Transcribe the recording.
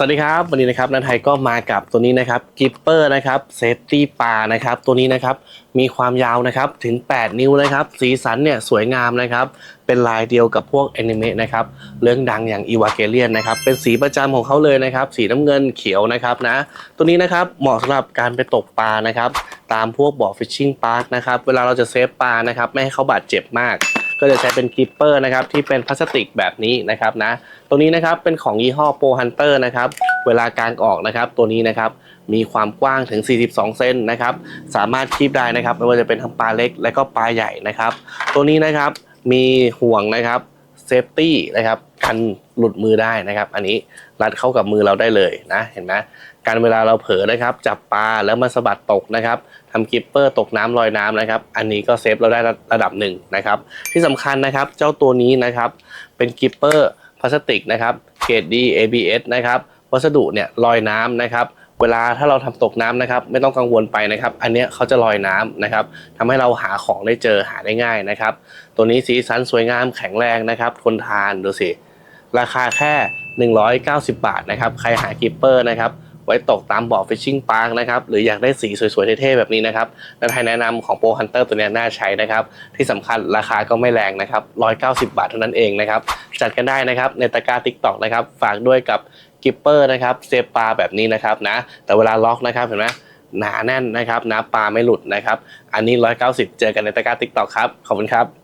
สวัสดีครับ วันนี้นะครับนันไทยก็มากับตัวนี้นะครับกิปเปอร์นะครับเซฟตี้ปลานะครับตัวนี้นะครับมีความยาวนะครับถึง 8 นิ้วนะครับ สีสันเนี่ยสวยงามนะครับ เป็นลายเดียวกับพวกแอนิเมะนะครับเรื่องดังอย่างอีวาเกเลียนนะครับเป็นสีประจำของเขาเลยนะครับ สีน้ำเงินเขียวนะครับนะตัวนี้นะครับเหมาะสำหรับการไปตกปลานะครับ ตามพวกบ่อฟิชชิงพาร์คนะครับเวลาเราจะเซฟปลานะครับไม่ให้เขาบาดเจ็บมาก ก็จะใช้เป็นกริปเปอร์นะครับที่เป็นพลาสติกแบบนี้นะครับนะตัวนี้นะครับเป็นของยี่ห้อโปรฮันเตอร์นะครับเวลาการออกนะครับตัวนี้นะครับมีความกว้างถึง 42 เซนนะครับสามารถคีบได้นะครับไม่ว่าจะเป็นทั้งปลาเล็กและก็ปลาใหญ่นะครับ ตัวนี้นะครับมีห่วงนะครับ เซฟตี้นะครับกันหลุดมือได้นะครับ อันนี้รัดเข้ากับมือเราได้เลยนะเห็นไหมการเวลาเราเผลอนะครับ จับปลาแล้วมาสะบัดตกนะครับทำกิปเปอร์ตกน้ำลอยน้ำนะครับ อันนี้ก็เซฟเราได้ระดับหนึ่งนะครับ ที่สำคัญนะครับเจ้าตัวนี้นะครับเป็นกิปเปอร์พลาสติกนะครับเกรด D ABS นะครับวัสดุเนี่ยลอยน้ำนะครับ เวลาถ้าเราทำตกน้ำนะครับ ไม่ต้องกังวลไปนะครับ อันนี้เขาจะลอยน้ำนะครับทำให้เราหาของได้เจอหาได้ง่ายนะครับ ตัวนี้สีสันสวยงามแข็งแรงนะครับ ทนทานดูสิราคาแค่ 190 บาทนะครับ ใครหากิปเปอร์นะครับ ไว้ตกตามบ่อฟิชชิงพาร์คนะครับ หรืออยากได้สีสวยๆเท่ๆแบบนี้นะครับนันไทยแนะนำของโปรฮันเตอร์ตัวนี้น่าใช้นะครับ ที่สำคัญราคาก็ไม่แรงนะครับ 190 บาทเท่านั้นเองนะครับ จัดกันได้นะครับในตะกร้าทิกตอกนะครับ ฝากด้วยกับ กิปเปอร์นะครับเซฟปลาแบบนี้นะครับนะแต่เวลาล็อกนะครับเห็นไหมหนาแน่นนะครับนะปลาไม่หลุดนะครับ อันนี้ 190 เจอกันในตะกร้าทิกตอกครับ ขอบคุณครับ